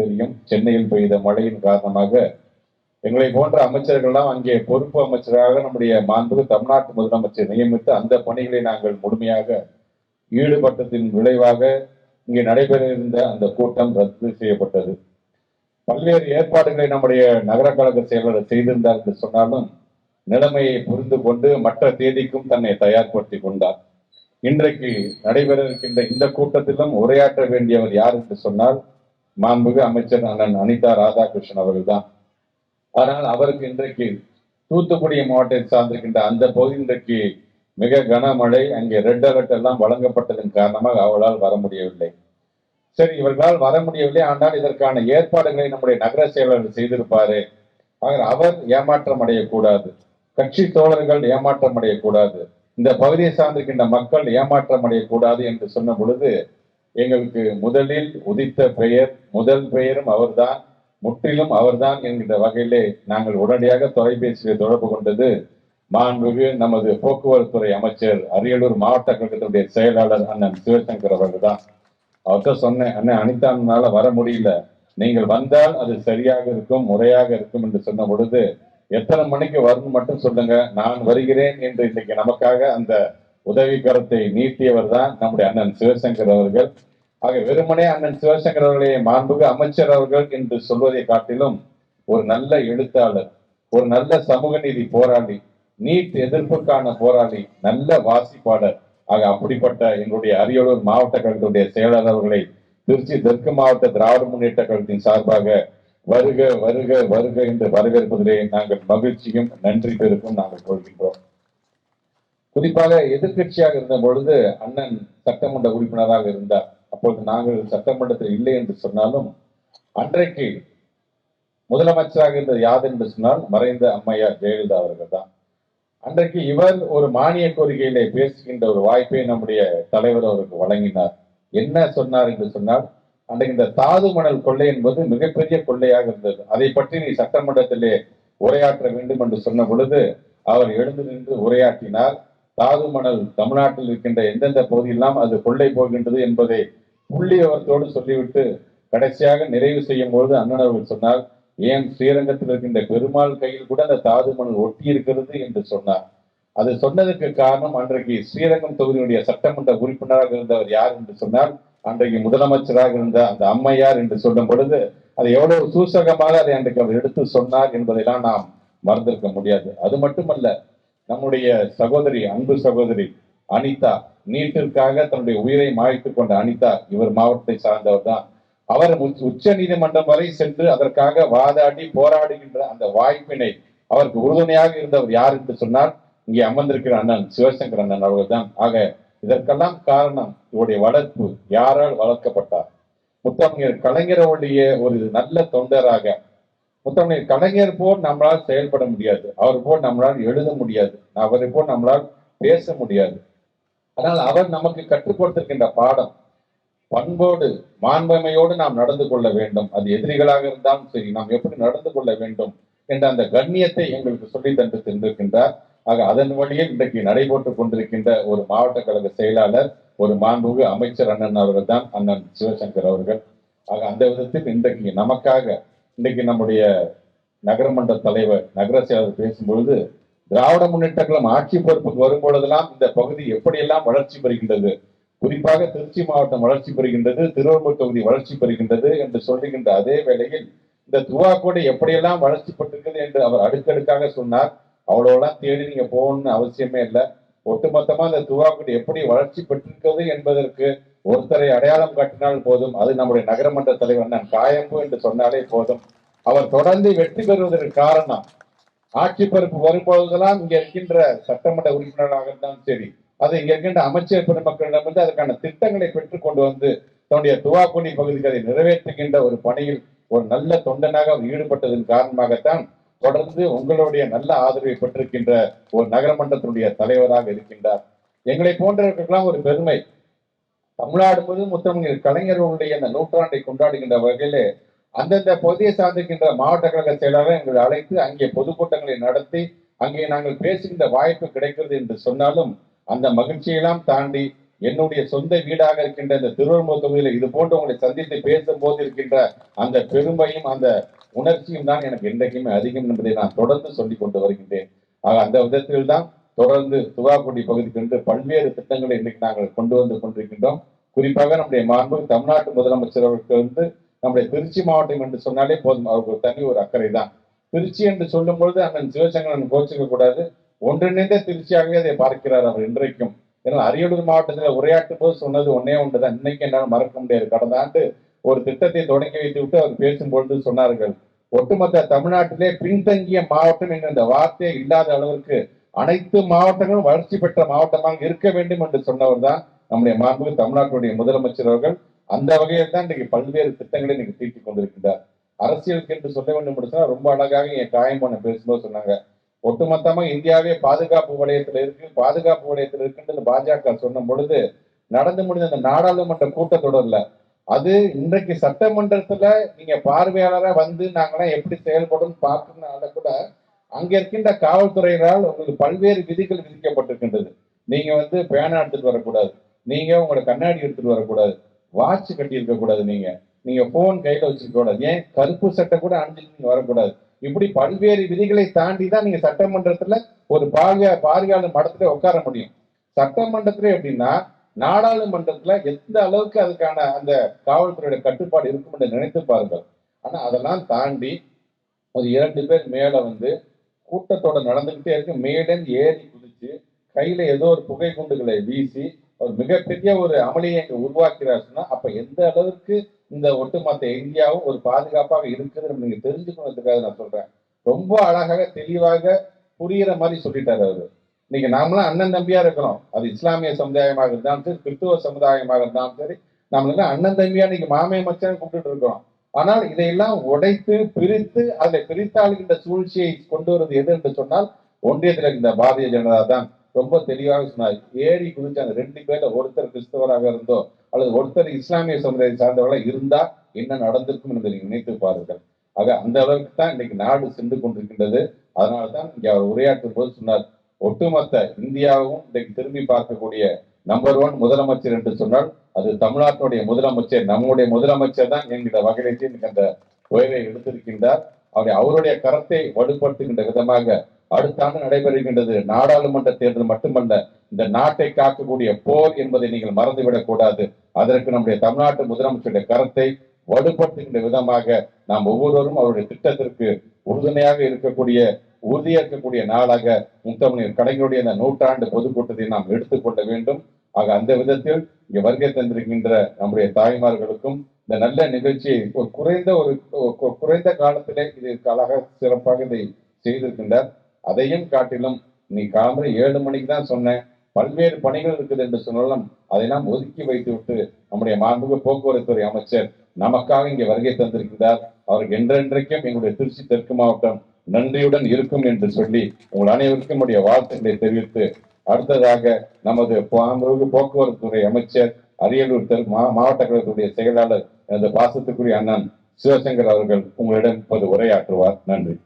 தெரியும். சென்னையில் பெய்த மழையின் காரணமாக எங்களை போன்ற அமைச்சர்கள்லாம் அங்கே பொறுப்பு அமைச்சராக நம்முடைய மாண்புக்கு தமிழ்நாட்டு முதலமைச்சர் நியமித்து அந்த பணிகளை நாங்கள் முழுமையாக ஈடுபட்டதின் விளைவாக இங்கே நடைபெற இருந்த அந்த கூட்டம் ரத்து செய்யப்பட்டது. பல்வேறு ஏற்பாடுகளை நம்முடைய நகர கழக செயலாளர் செய்திருந்தார் என்று சொன்னாலும் நிலைமையை புரிந்து கொண்டு மற்ற தேதிக்கும் தன்னை தயார்படுத்தி கொண்டார். இன்றைக்கு நடைபெற இருக்கின்ற இந்த கூட்டத்திலும் உரையாற்ற வேண்டியவர் யார் என்று சொன்னால் மாண்புமிகு அமைச்சர் அண்ணன் அனிதா ராதாகிருஷ்ணன் அவர்கள்தான். ஆனால் அவருக்கு இன்றைக்கு தூத்துக்குடி மாவட்டத்தை சார்ந்திருக்கின்ற அந்த பகுதி இன்றைக்கு மிக கனமழை அங்கே ரெட் அலர்ட் எல்லாம் வழங்கப்பட்டதன் காரணமாக அவளால் வர முடியவில்லை. சரி இவர்களால் வர முடியவில்லை. ஆனால் இதற்கான ஏற்பாடுகளை நம்முடைய நகர செயலாளர் செய்திருப்பாரு. அவர் ஏமாற்றம் அடையக்கூடாது. கட்சி தோழர்கள் ஏமாற்றம் அடையக்கூடாது. இந்த பகுதியை சார்ந்திருக்கின்ற மக்கள் ஏமாற்றம் அடையக்கூடாது என்று சொன்ன பொழுது எங்களுக்கு முதலில் உதித்த பெயர் முதல் பெயரும் அவர்தான் முற்றிலும் அவர்தான் என்கிற வகையிலே நாங்கள் உடனடியாக தொலைபேசியில் தொடர்பு கொண்டது. மாண்புமிகு நமது போக்குவரத்துறை அமைச்சர் அரியலூர் மாவட்ட கழகத்தினுடைய செயலாளர் அண்ணன் சிவசங்கர் அவர்கள் தான் அவர்கிட்ட சொன்னேன் அண்ணன் அனிதானால வர முடியல. நீங்கள் வந்தால் அது சரியாக இருக்கும் முறையாக இருக்கும் என்று சொன்ன பொழுது எத்தனை மணிக்கு வரணும் மட்டும் சொல்லுங்க. நான் வருகிறேன் என்று இன்னைக்கு நமக்காக அந்த உதவிகரத்தை நீட்டியவர் தான் நம்முடைய அண்ணன் சிவசங்கர் அவர்கள். ஆக வெறுமனே அண்ணன் சிவசங்கர் அவர்களே மாண்புக அமைச்சர் அவர்கள் என்று சொல்வதை காட்டிலும் ஒரு நல்ல எழுத்தாளர் ஒரு நல்ல சமூக நீதி போராளி நீட் எதிர்ப்புக்கான போராளி நல்ல வாசிப்பாளர். ஆக அப்படிப்பட்ட எங்களுடைய அரியலூர் மாவட்ட கழகத்துடைய செயலாளர் அவர்களை திருச்சி தெற்கு மாவட்ட திராவிட முன்னேற்ற கழகத்தின் சார்பாக வருக வருக வருக என்று வரவேற்பதிலே நாங்கள் மகிழ்ச்சியும் நன்றி பெருக்கும் நாங்கள் கொள்கின்றோம். குறிப்பாக எதிர்க்கட்சியாக இருந்த பொழுது அண்ணன் சட்டமன்ற உறுப்பினராக இருந்தார். அப்பொழுது நாங்கள் சட்டமன்றத்தில் இல்லை என்று சொன்னாலும் அன்றைக்கு முதலமைச்சராக இருந்தது யாது என்று சொன்னால் மறைந்த அம்மையார் ஜெயலலிதா அவர்கள் தான். அன்றைக்கு இவர் ஒரு மானிய கோரிக்கையிலே பேசுகின்ற ஒரு வாய்ப்பை நம்முடைய தலைவர் அவருக்கு வழங்கினார். என்ன சொன்னார் என்று சொன்னால் அன்றைக்கு இந்த தாது மணல் கொள்ளை என்பது மிகப்பெரிய கொள்ளையாக இருந்தது. அதை பற்றி நீ சட்டமன்றத்திலே உரையாற்ற வேண்டும் என்று சொன்ன பொழுது அவர் எழுந்து நின்று உரையாற்றினார். தாது மணல் தமிழ்நாட்டில் இருக்கின்ற எந்தெந்த பகுதியெல்லாம் அது கொள்ளை போகின்றது என்பதை புள்ளியவரத்தோடு சொல்லிவிட்டு கடைசியாக நிறைவு செய்யும் பொழுது அண்ணன் அவர்கள் சொன்னார் ஏன் ஸ்ரீரங்கத்தில் இருக்கின்ற பெருமாள் கையில் கூட அந்த தாது மணல் ஒட்டி இருக்கிறது என்று சொன்னார். அது சொன்னதற்கு காரணம் அன்றைக்கு ஸ்ரீரங்கம் தொகுதியினுடைய சட்டமன்ற உறுப்பினராக இருந்தவர் யார் என்று சொன்னால் அன்றைக்கு முதலமைச்சராக இருந்த அந்த அம்மையார் என்று சொல்லும் பொழுது அது எவ்வளவு சூசகமாக அதை அன்றைக்கு அவர் எடுத்து சொன்னார் என்பதையெல்லாம் நாம் மறந்திருக்க முடியாது. அது மட்டுமல்ல நம்முடைய சகோதரி அன்பு சகோதரி அனிதா நீட்டிற்காக தன்னுடைய உயிரை மாய்த்து கொண்ட அனிதா இவர் மாவட்டத்தை சார்ந்தவர் தான். அவர் உச்ச- உச்ச நீதிமன்றம் வரை சென்று அதற்காக வாதாடி போராடுகின்ற அந்த வாய்ப்பினை அவருக்கு உறுதுணையாக இருந்தவர் யார் என்று சொன்னால் இங்கே அமர்ந்திருக்கிற அண்ணன் சிவசங்கர் அண்ணன் அவர்கள் தான். ஆக இதற்கெல்லாம் காரணம் இவருடைய வளர்ப்பு யாரால் வளர்க்கப்பட்டார். முத்தமிழர் கலைஞரவுடைய ஒரு நல்ல தொண்டராக முத்தமிழர் கலைஞர் போல் நம்மளால் செயல்பட முடியாது. அவர் போல் நம்மளால் எழுத முடியாது. அவரை போல் நம்மளால் பேச முடியாது. ஆனால் அவர் நமக்கு கற்றுக் கொடுத்திருக்கின்ற பாடம் பண்போடு மாண்பமையோடு நாம் நடந்து கொள்ள வேண்டும். அது எதிரிகளாக இருந்தாலும் சரி நாம் எப்படி நடந்து கொள்ள வேண்டும் என்ற அந்த கண்ணியத்தை எங்களுக்கு சொல்லி தந்து சென்றிருக்கின்றார் ஆக அதன் வழியில் இன்றைக்கு நடைபெற்றுக் கொண்டிருக்கின்ற ஒரு மாவட்ட கழக செயலாளர் ஒரு மாண்புமிகு அமைச்சர் அண்ணன் அவர்கள் தான் அண்ணன் சிவசங்கர் அவர்கள். ஆக அந்த விதத்தில் இன்றைக்கு நமக்காக இன்றைக்கு நம்முடைய நகரமன்ற தலைவர் நகர செயலாளர் பேசும்பொழுது திராவிட முன்னேற்ற கழகம் ஆட்சி பொறுப்புக்கு வரும்பொழுதெல்லாம் இந்த பகுதி எப்படியெல்லாம் வளர்ச்சி பெறுகின்றது? குறிப்பாக திருச்சி மாவட்டம் வளர்ச்சி பெறுகின்றது திருவள்ளூர் தொகுதி வளர்ச்சி பெறுகின்றது என்று சொல்லுகின்ற அதே வேளையில் இந்த துவாக்கோடு எப்படியெல்லாம் வளர்ச்சி பெற்றிருக்கிறது என்று அவர் அடுக்கடுக்காக சொன்னார். அவ்வளோலாம் தேடி நீங்க போகணும்னு அவசியமே இல்லை. ஒட்டுமொத்தமா இந்த துவாக்கோடு எப்படி வளர்ச்சி பெற்றிருக்கிறது என்பதற்கு ஒருத்தரை அடையாளம் காட்டினால் போதும். அது நம்முடைய நகரமன்ற தலைவர் நான் காயம்பு என்று சொன்னாலே போதும். அவர் தொடர்ந்து வெற்றி பெறுவதற்கு காரணம் ஆட்சி பொறுப்பு வரும்போதெல்லாம் இங்க இருக்கின்ற சட்டமன்ற உறுப்பினராக இருந்தாலும் சரி அது இங்க இருக்கின்ற அமைச்சர் பெருமக்களிடமிருந்து அதற்கான திட்டங்களை பெற்றுக் கொண்டு வந்து தன்னுடைய துவாக்குடி பகுதிகளை நிறைவேற்றுகின்ற ஒரு பணியில் ஒரு நல்ல தொண்டனாக அவர் ஈடுபட்டதன் காரணமாகத்தான் தொடர்ந்து உங்களுடைய நல்ல ஆதரவை பெற்றிருக்கின்ற ஒரு நகரமன்றத்தினுடைய தலைவராக இருக்கின்றார். எங்களை போன்றவர்களுக்கெல்லாம் ஒரு பெருமை. தமிழ்நாடு முழுவதும் முத்தமிழ் கலைஞர்களுடைய அந்த நூற்றாண்டை கொண்டாடுகின்ற வகையில் அந்தந்த பகுதியை சார்ந்திருக்கின்ற மாவட்ட கழக செயலாளர் எங்களை அழைத்து அங்கே பொதுக்கூட்டங்களை நடத்தி அங்கே நாங்கள் பேசுகின்ற வாய்ப்பு கிடைக்கிறது என்று சொன்னாலும் அந்த மகிழ்ச்சியெல்லாம் தாண்டி என்னுடைய சொந்த வீடாக இருக்கின்ற இந்த திருவள்ளுவர் தொகுதியில் இது போன்று உங்களை சந்தித்து பேசும்போது இருக்கின்ற அந்த பெருமையும் அந்த உணர்ச்சியும் தான் எனக்கு என்றைக்குமே அதிகம் என்பதை நான் தொடர்ந்து சொல்லிக் கொண்டு வருகின்றேன். ஆக அந்த விதத்தில் தான் தொடர்ந்து துவாக்குடி பகுதிக்கு என்று பல்வேறு திட்டங்களை இன்றைக்கு நாங்கள் கொண்டு வந்து கொண்டிருக்கின்றோம். குறிப்பாக நம்முடைய மாண்பு தமிழ்நாட்டு முதலமைச்சர் அவருக்கு வந்து நம்முடைய திருச்சி மாவட்டம் என்று சொன்னாலே போதும். அவருக்கு ஒரு தனி ஒரு அக்கறை தான் திருச்சி என்று சொல்லும் பொழுது அண்ணன் சிவசங்கரன் கோச்சிக்க கூடாது. ஒன்றிணைந்த திருச்சியாகவே அதை பார்க்கிறார் அவர் இன்றைக்கும். ஏன்னா அரியலூர் மாவட்டத்தில் உரையாற்றும் போது சொன்னது ஒன்னே ஒன்றுதான். இன்னைக்கு என்னால் மறக்க முடியாது. கடந்த ஆண்டு ஒரு திட்டத்தை தொடங்கி வைத்து விட்டு அவர் பேசும்பொழுது சொன்னார்கள் ஒட்டுமொத்த தமிழ்நாட்டிலே பின்தங்கிய மாவட்டம் என்ற இந்த வார்த்தையே இல்லாத அளவிற்கு அனைத்து மாவட்டங்களும் வளர்ச்சி பெற்ற மாவட்டமாக இருக்க வேண்டும் என்று சொன்னவர் தான் நம்முடைய மாண்பு தமிழ்நாட்டுடைய முதலமைச்சர் அவர்கள். அந்த வகையில் தான் இன்றைக்கு பல்வேறு திட்டங்களை இன்னைக்கு தீட்டிக் கொண்டிருக்கின்றார். அரசியலுக்கு என்று சொல்ல வேண்டும் என்று சொன்னால் ரொம்ப அழகாக என் காயமான பேசும்போது சொன்னாங்க. ஒட்டுமொத்தமா இந்தியாவே பாதுகாப்பு வலயத்தில் இருக்கு பாதுகாப்பு வலயத்தில் இருக்குன்றது பாஜக சொன்ன பொழுது நடந்து முடிந்த அந்த நாடாளுமன்ற கூட்டத்தொடர்ல அது இன்றைக்கு சட்டமன்றத்துல நீங்க பார்வையாளரா வந்து நாங்களாம் எப்படி செயல்படும் பார்க்கறதுனால கூட அங்க இருக்கின்ற காவல்துறையினரால் உங்களுக்கு பல்வேறு விதிகள் விதிக்கப்பட்டிருக்கின்றது. நீங்க வந்து பேனா எடுத்துட்டு வரக்கூடாது. நீங்க உங்களோட கண்ணாடி எடுத்துட்டு வரக்கூடாது. வாட்ச் கட்டி இருக்க கூடாது நீங்க. நீங்க போன் கையில வச்சிருக்க கூடாது. ஏன்? கருப்பு சட்டை கூட அணிஞ்சிட்டு நீங்க வரக்கூடாது. இப்படி பல்வேறு விதிகளை தாண்டி தான் நீங்க சட்டமன்றத்துல ஒரு பார்வையா பார்வையாளர் மடத்துல உட்கார முடியும். சட்டமன்றத்துல எப்படின்னா நாடாளுமன்றத்துல எந்த அளவுக்கு அதுக்கான அந்த காவல்துறையோட கட்டுப்பாடு இருக்கும் என்று நினைத்து பாருங்கள். ஆனா அதெல்லாம் தாண்டி ஒரு இரண்டு பேர் மேல வந்து கூட்டத்தோட நடந்துகிட்டே இருக்கு. மேடன் ஏறி குதிச்சு கையில ஏதோ ஒரு புகை குண்டுகளை வீசி ஒரு மிகப்பெரிய ஒரு அமளியை இங்க உருவாக்கிறார் அப்ப எந்த அளவுக்கு இந்த ஒட்டுமொத்த இந்தியாவும் ஒரு பாதுகாப்பாக இருக்குதுன்னு நீங்க தெரிஞ்சுக்கணுன்றதுக்காக நான் சொல்றேன். ரொம்ப அழகாக தெளிவாக புரியிற மாதிரி சொல்லிட்டாரு அவரு. இன்னைக்கு நாமளாம் அண்ணன் தம்பியா இருக்கிறோம் அது இஸ்லாமிய சமுதாயமாக இருந்தாலும் சரி கிறிஸ்துவ சமுதாயமாக இருந்தாலும் சரி நம்மளுக்கு அண்ணன் தம்பியா இன்னைக்கு மாமே மச்சான் கூப்பிட்டு இருக்கிறோம் ஆனால் இதையெல்லாம் உடைத்து பிரித்து அதை பிரித்தாளுகின்ற சூழ்ச்சியை கொண்டு வருவது எது என்று சொன்னால் ஒன்றியத்தில் இந்த பாரதிய ஜனதா தான். ரொம்ப தெளிவாக சொன்னார். ஏறி குதிச்ச அந்த ரெண்டு பேர்ல ஒருத்தர் கிறிஸ்தவராக இருந்தோ அல்லது ஒருத்தர் இஸ்லாமிய சமுதாயம் சார்ந்தவர்களாக இருந்தா என்ன நடந்திருக்கும் என்பதை நினைத்து பாருங்கள். ஆக அந்த அளவுக்கு தான் இன்னைக்கு நாடு சென்று கொண்டிருக்கின்றது. அதனால தான் இங்க அவர் உரையாற்றும் போது சொன்னார் ஒட்டுமொத்த இந்தியாவும் இன்றைக்கு திரும்பி பார்க்கக்கூடிய நம்பர் ஒன் முதலமைச்சர் என்று சொன்னால் அது தமிழ்நாட்டினுடைய முதலமைச்சர் நம்முடைய முதலமைச்சர் தான் என்கிற வகையிலே அந்த உயரை எடுத்திருக்கின்றார். அவருடைய அவருடைய கரத்தை வலுப்படுத்துகின்ற விதமாக அடுத்த ஆண்டு நடைபெறுகின்றது. நாடாளுமன்ற தேர்தல் மட்டுமல்ல இந்த நாட்டை காக்கக்கூடிய போர் என்பதை நீங்கள் மறந்துவிடக் கூடாது. அதற்கு நம்முடைய தமிழ்நாட்டு முதலமைச்சருடைய கரத்தை வலுப்படுத்துகின்ற விதமாக நாம் ஒவ்வொருவரும் அவருடைய திட்டத்திற்கு உறுதுணையாக இருக்கக்கூடிய உறுதியேற்கக்கூடிய நாளாக முத்தமிழர் கலைஞருடைய அந்த நூற்றாண்டு பொதுக்கூட்டத்தை நாம் எடுத்துக்கொள்ள வேண்டும். ஆக அந்த விதத்தில் இங்கே வருகை தந்திருக்கின்ற நம்முடைய தாய்மார்களுக்கும் இந்த நல்ல நிகழ்ச்சியை ஒரு குறைந்த ஒரு குறைந்த காலத்திலே இது அழக சிறப்பாக இதை செய்திருக்கின்றார். அதையும் காட்டிலும் நீ காலம்பரை ஏழு மணிக்கு தான் சொன்னேன் பல்வேறு பணிகள் இருக்குது என்று சொன்னாலும் நாம் ஒதுக்கி வைத்து விட்டு நம்முடைய மாண்புமிகு போக்குவரத்துறை அமைச்சர் நமக்காக இங்கே வருகை தந்திருக்கிறார். அவருக்கு என்றென்றைக்கும் எங்களுடைய திருச்சி தெற்கு மாவட்டம் நன்றியுடன் இருக்கும் என்று சொல்லி உங்கள் அனைவருக்கும் என்னுடைய வாழ்த்துக்களை தெரிவித்து அடுத்ததாக நமது மாண்புமிகு போக்குவரத்து துறை அமைச்சர் அரியலூர் தெற்கு மா- மாவட்ட கழகத்துடைய செயலாளர் எனது பாசத்துக்குரிய அண்ணன் சிவசங்கர் அவர்கள் உங்களிடம் இப்போது உரையாற்றுவார். நன்றி.